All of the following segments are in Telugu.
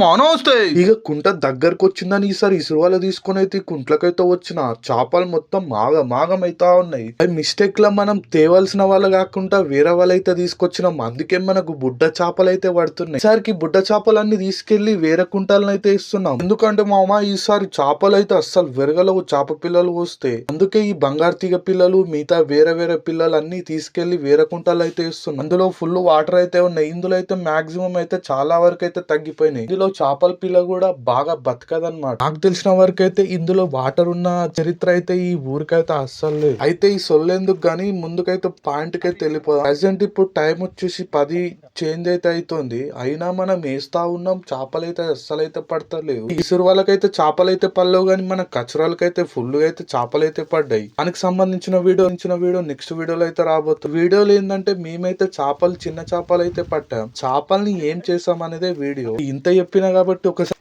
మానం వస్తాయి ఇక కుంట దగ్గరకు వచ్చిందని ఈసారి ఇసురువాల తీసుకొని అయితే కుంట్లకైతే వచ్చిన చేపలు మొత్తం మాగ మాగం ఉన్నాయి. మిస్టేక్లో మనం తేవాల్సిన వాళ్ళు కాకుండా వేరే వాళ్ళైతే తీసుకొచ్చినాం. అందుకే మనకు బుడ్డ చేపలు అయితే పడుతున్నాయి. ఈసారికి బుడ్డ చేపలన్నీ తీసుకెళ్ళి వేరే కుంటాలను అయితే ఇస్తున్నాం. ఎందుకంటే మా అమ్మ ఈసారి చేపలు అయితే అస్సలు విరగలవు చేప పిల్లలు వస్తే. అందుకే ఈ బంగారు తీగ పిల్లలు మిగతా వేరే వేరే పిల్లలు అన్ని తీసుకెళ్ళి వేరే కుంటాలు అయితే ఇస్తున్నాం. అందులో ఫుల్ వాటర్ అయితే ఉన్నాయి. ఇందులో అయితే మాక్సిమం అయితే చాలా వరకు అయితే తగ్గిపోయినాయి. ఇందులో చేపల పిల్ల కూడా బాగా బతకదన్నమాట. నాకు తెలిసిన వరకు అయితే ఇందులో వాటర్ ఉన్న చరిత్ర అయితే ఈ ఊరికైతే అస్సలు లేదు. అయితే ఈ సొల్లెందుకు గానీ ముందుకైతే పాయింట్ కైతే అయితే వెళ్ళిపోదాం. ప్రజెంట్ ఇప్పుడు టైం వచ్చేసి పది చేంజ్ అయితే అవుతుంది అయినా మనం వేస్తా ఉన్నాం చేపలు అయితే అస్సలు అయితే పడతలేవు. ఇసురు వాళ్ళకైతే చేపలు అయితే పడలేవు కానీ మన కచరాలకైతే ఫుల్గా అయితే చేపలు అయితే పడ్డాయి. దానికి సంబంధించిన వీడియో ఇచ్చిన వీడియో నెక్స్ట్ వీడియోలో అయితే రాబోతుంది. వీడియోలో ఏంటంటే మేమైతే చేపలు చిన్న చేపలు అయితే పట్టాం. చేపల్ని ఏం చేసాం అనేదే వీడియో. ఇంత చెప్పినా కాబట్టి ఒకసారి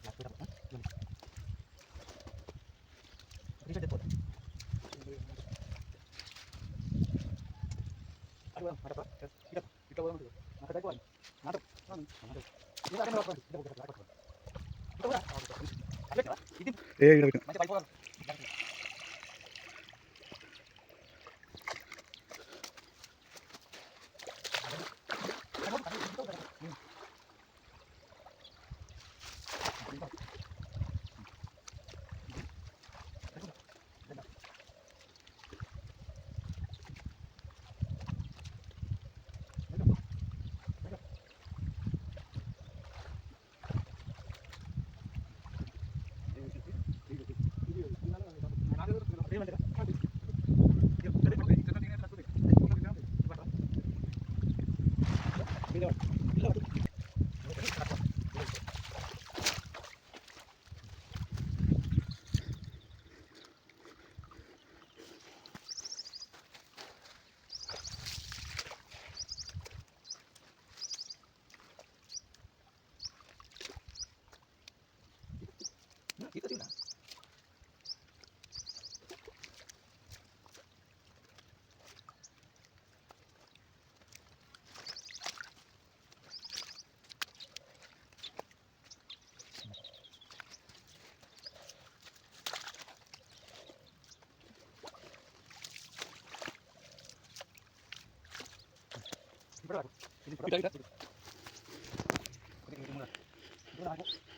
Gracias. ఏ ఇక్కడ na, dito din na. Ini berat. Ini. Ini. Ini.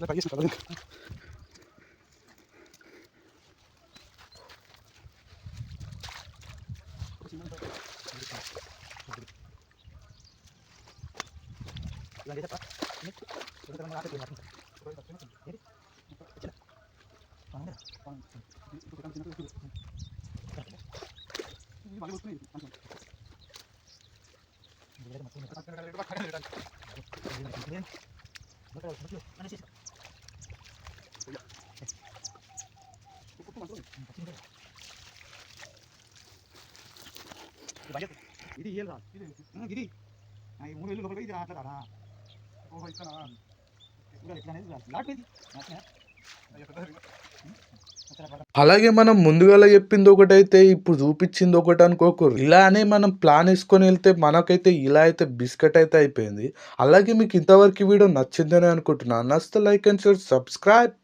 kadar belgesel kalırım. Lagi dapat. Ini sudah terang mengapa dia Jadi, kecil. Pangan, pangan. Itu kan sini tuh. Ini malu sekali. Langsung. Ini ada maksudnya. Kan kan Ini kan kan kan Ini kan kan kan Ini kan kan kan Ini kan kan kan ఇది ఇయ్యాలి ఇది ఈ మూడు వేలు లోపలికి ఇది అట్లా రా ఓహో ఇక్కడ అలాగే మనం ముందుగాల చెప్పింది ఒకటైతే ఇప్పుడు చూపించింది ఒకటి అనుకోకూడదు ఇలానే మనం ప్లాన్ వేసుకొని వెళ్తే మనకైతే ఇలా అయితే బిస్కెట్ అయితే అయిపోయింది. అలాగే మీకు ఇంతవరకు వీడియో నచ్చిందని అనుకుంటున్నాను నచ్చితే లైక్ అండ్ షేర్ సబ్స్క్రైబ్.